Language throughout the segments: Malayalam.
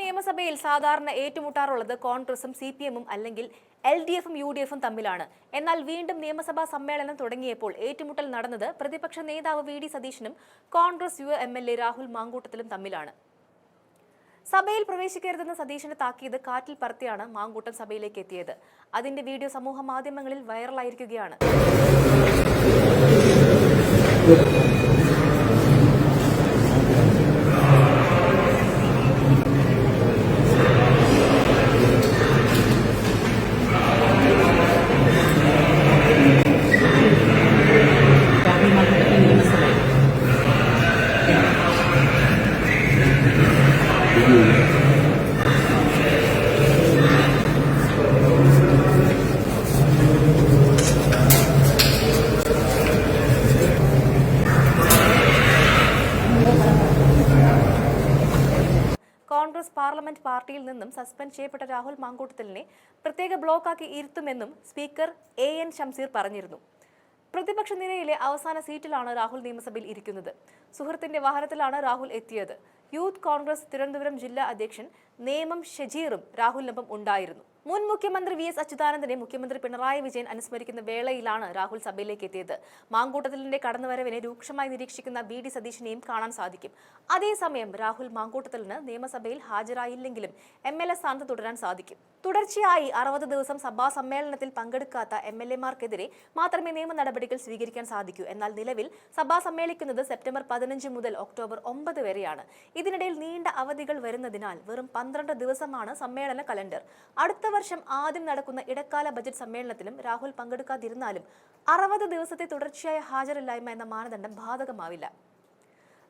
നിയമസഭയിൽ സാധാരണ ഏറ്റുമുട്ടാറുള്ളത് കോൺഗ്രസും സി പി എമ്മും അല്ലെങ്കിൽ എൽ ഡി എഫും യു ഡി എഫും തമ്മിലാണ്. എന്നാൽ വീണ്ടും നിയമസഭാ സമ്മേളനം തുടങ്ങിയപ്പോൾ ഏറ്റുമുട്ടൽ നടന്നത് പ്രതിപക്ഷ നേതാവ് വി ഡി സതീശനും Congress U M L A Rahul മാങ്കൂട്ടത്തിലും തമ്മിലാണ്. സഭയിൽ പ്രവേശിക്കരുതെന്ന് സതീശന് താക്കീത് കാറ്റിൽ പറത്തിയാണ് മാങ്കൂട്ടം സഭയിലേക്ക് എത്തിയത്. അതിന്റെ വീഡിയോ സമൂഹ മാധ്യമങ്ങളിൽ വൈറലായിരിക്കുകയാണ്. കോൺഗ്രസ് പാർലമെന്റ് പാർട്ടിയിൽ നിന്നും സസ്പെൻഡ് ചെയ്യപ്പെട്ട രാഹുൽ മാങ്കൂട്ടത്തിലിനെ പ്രത്യേക ബ്ലോക്കാക്കി ഇരുത്തുമെന്നും സ്പീക്കർ എ എൻ ഷംസീർ പറഞ്ഞിരുന്നു. പ്രതിപക്ഷ നിരയിലെ അവസാന സീറ്റിലാണ് രാഹുൽ നിയമസഭയിൽ ഇരിക്കുന്നത്. സുഹൃത്തിന്റെ വാഹനത്തിലാണ് രാഹുൽ എത്തിയത്. യൂത്ത് കോൺഗ്രസ് തിരുവനന്തപുരം ജില്ലാ അധ്യക്ഷൻ നേമം ഷജീറും രാഹുലിനൊപ്പം ഉണ്ടായിരുന്നു. മുൻ മുഖ്യമന്ത്രി വി എസ് അച്യുതാനന്ദനെ മുഖ്യമന്ത്രി പിണറായി വിജയൻ അനുസ്മരിക്കുന്ന വേളയിലാണ് രാഹുൽ സഭയിലേക്ക് എത്തിയത് മാങ്കൂട്ടത്തിലിന്റെ കടന്നുവരവിനെ രൂക്ഷമായി നിരീക്ഷിക്കുന്ന വി ഡി സതീഷിനെയും കാണാൻ സാധിക്കും. അതേസമയം രാഹുൽ മാങ്കൂട്ടത്തിലിന് നിയമസഭയിൽ ഹാജരായില്ലെങ്കിലും എം എൽ എ സ്ഥാനത്ത് തുടരാൻ സാധിക്കും. തുടർച്ചയായി അറുപത് ദിവസം സഭാ സമ്മേളനത്തിൽ പങ്കെടുക്കാത്ത എം എൽ എമാർക്കെതിരെ മാത്രമേ നിയമ നടപടികൾ സ്വീകരിക്കാൻ സാധിക്കൂ. എന്നാൽ നിലവിൽ സഭാ സമ്മേളിക്കുന്നത് സെപ്റ്റംബർ പതിനഞ്ച് മുതൽ ഒക്ടോബർ ഒമ്പത് വരെയാണ്. ഇതിനിടയിൽ നീണ്ട അവധികൾ വരുന്നതിനാൽ വെറും പന്ത്രണ്ട് ദിവസമാണ് സമ്മേളന കലണ്ടർ. അടുത്ത വർഷം ആദ്യം നടക്കുന്ന ഇടക്കാല ബജറ്റ് സമ്മേളനത്തിലും രാഹുൽ പങ്കെടുക്കാതിരുന്നാലും അറുപത് ദിവസത്തെ തുടർച്ചയായ ഹാജരില്ലായ്മ എന്ന മാനദണ്ഡം ബാധകമാവില്ല.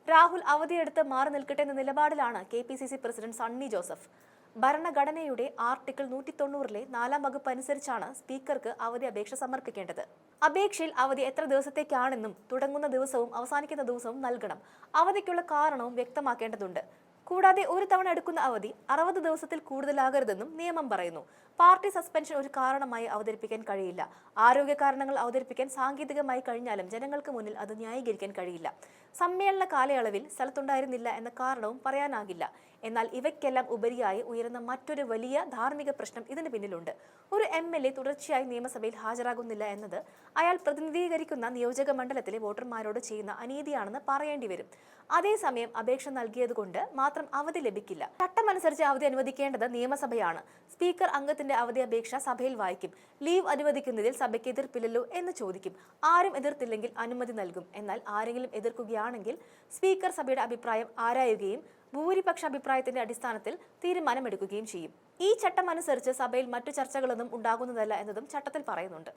രാഹുൽ അവധിയെടുത്ത് മാറി നിൽക്കട്ടെ എന്ന നിലപാടിലാണ് K P C C president Sunny Joseph. ഭരണഘടനയുടെ ആർട്ടിക്കിൾ നൂറ്റി തൊണ്ണൂറിലെ നാലാം വകുപ്പ് അനുസരിച്ചാണ് സ്പീക്കർക്ക് അവധി അപേക്ഷ സമർപ്പിക്കേണ്ടത്. അപേക്ഷയിൽ അവധി എത്ര ദിവസത്തേക്കാണെന്നും തുടങ്ങുന്ന ദിവസവും അവസാനിക്കുന്ന ദിവസവും നൽകണം. അവധിക്കുള്ള കാരണവും വ്യക്തമാക്കേണ്ടതുണ്ട്. കൂടാതെ ഒരു തവണ എടുക്കുന്ന അവധി അറുപത് ദിവസത്തിൽ കൂടുതലാകരുതെന്നും നിയമം പറയുന്നു. പാർട്ടി സസ്പെൻഷൻ ഒരു കാരണമായി അവതരിപ്പിക്കാൻ കഴിയില്ല. ആരോഗ്യ കാരണങ്ങൾ അവതരിപ്പിക്കാൻ സാങ്കേതികമായി കഴിഞ്ഞാലും ജനങ്ങൾക്ക് മുന്നിൽ അത് ന്യായീകരിക്കാൻ കഴിയില്ല. സമ്മേളന കാലയളവിൽ സ്ഥലത്തുണ്ടായിരുന്നില്ല എന്ന കാരണവും പറയാനാകില്ല. എന്നാൽ ഇവയ്ക്കെല്ലാം ഉപരിയായി ഉയരുന്ന മറ്റൊരു വലിയ ധാർമ്മിക പ്രശ്നം ഇതിന് പിന്നിലുണ്ട്. ഒരു എം എൽ എ തുടർച്ചയായി നിയമസഭയിൽ ഹാജരാകുന്നില്ല എന്നത് അയാൾ പ്രതിനിധീകരിക്കുന്ന നിയോജക മണ്ഡലത്തിലെ വോട്ടർമാരോട് ചെയ്യുന്ന അനീതിയാണെന്ന് പറയേണ്ടി വരും. അതേസമയം അപേക്ഷ നൽകിയതുകൊണ്ട് മാത്രം അവധി ലഭിക്കില്ല. ചട്ടമനുസരിച്ച് അവധി അനുവദിക്കേണ്ടത് നിയമസഭയാണ്. സ്പീക്കർ അംഗത്തിന്റെ അവധി അപേക്ഷ സഭയിൽ വായിക്കും. ലീവ് അനുവദിക്കുന്നതിൽ സഭയ്ക്ക് എതിർപ്പില്ലല്ലോ എന്ന് ചോദിക്കും. ആരും എതിർത്തില്ലെങ്കിൽ അനുമതി നൽകും. എന്നാൽ ആരെങ്കിലും എതിർക്കുകയാണെങ്കിൽ സ്പീക്കർ സഭയുടെ അഭിപ്രായം ആരായുകയും ഭൂരിപക്ഷ അഭിപ്രായത്തിന്റെ അടിസ്ഥാനത്തിൽ തീരുമാനമെടുക്കുകയും ചെയ്യും. ഈ ചട്ടം അനുസരിച്ച് സഭയിൽ മറ്റു ചർച്ചകളൊന്നും ഉണ്ടാകുന്നതല്ല എന്നതും ചട്ടത്തിൽ പറയുന്നുണ്ട്.